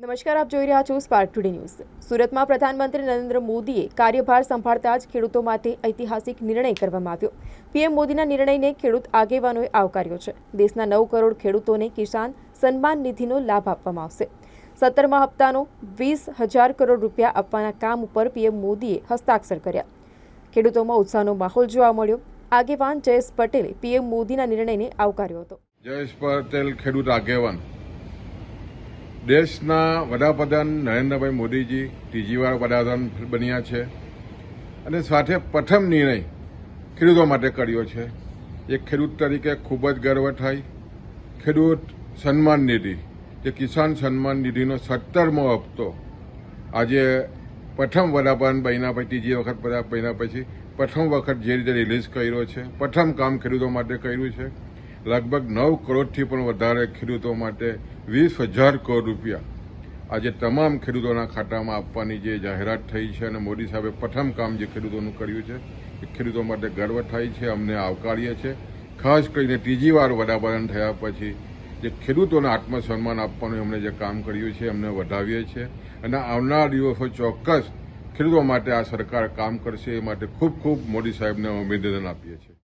નમસ્કાર, આપ જોઈ રહ્યા છો સ્પાર્ક ટુડે ન્યૂઝ સુરતમાં પ્રધાનમંત્રી નરેન્દ્ર મોદીએ કાર્યભાર સંભાળતા જ ખેડૂતો માટે ઐતિહાસિક નિર્ણય કરવામાં આવ્યો. પીએમ મોદીના નિર્ણયને ખેડૂત આગેવાનોએ આવકાર્યો છે. દેશના નવ કરોડ ખેડૂતોને કિસાન સન્માન નિધિનો લાભ આપવામાં આવશે. સત્તરમા હપ્તાનો વીસ હજાર કરોડ રૂપિયા આપવાના કામ ઉપર પીએમ મોદીએ હસ્તાક્ષર કર્યા. ખેડૂતોમાં ઉત્સાહનો માહોલ જોવા મળ્યો. આગેવાન જયેશ પટેલે પીએમ મોદીના નિર્ણયને આવકાર્યો હતો. જયેશ પટેલ ખેડૂત આગેવાન. દેશના વડાપ્રધાન નરેન્દ્રભાઈ મોદીજી ત્રીજીવાર વડાપ્રધાન બન્યા છે અને સાથે પ્રથમ નિર્ણય ખેડૂતો માટે કર્યો છે. એક ખેડૂત તરીકે ખૂબ જ ગર્વ થાય. ખેડૂત સન્માન નિધિ, જે કિસાન સન્માન નિધિનો સત્તરમો હપ્તો આજે પ્રથમ વડાપ્રધાન બન્યા પછી, ત્રીજી વખત બન્યા પછી પ્રથમ વખત જે રીતે રિલીઝ કર્યો છે, પ્રથમ કામ ખેડૂતો માટે કર્યું છે. લગભગ નવ કરોડથી પણ વધારે ખેડૂતો માટે વીસ હજાર કરોડ રૂપિયા. આજે તમામ ખેડૂતોના ખાતામાં આપવાની જે જાહેરાત થઈ છે અને મોદી સાહેબે પ્રથમ કામ જે ખેડૂતોનું કર્યું છે, એ ખેડૂતો માટે ગર્વ થાય છે, અમને આવકારીએ છીએ ખાસ કરીને ત્રીજી વાર વડાપ્રધાન થયા પછી જે ખેડૂતોને આત્મસન્માન આપવાનું એમણે જે કામ કર્યું છે, એમને વધાવીએ છીએ. અને આવનાર દિવસો ચોક્કસ ખેડૂતો માટે આ સરકાર કામ કરશે, એ માટે ખૂબ ખૂબ મોદી સાહેબને અભિનંદન આપીએ છીએ.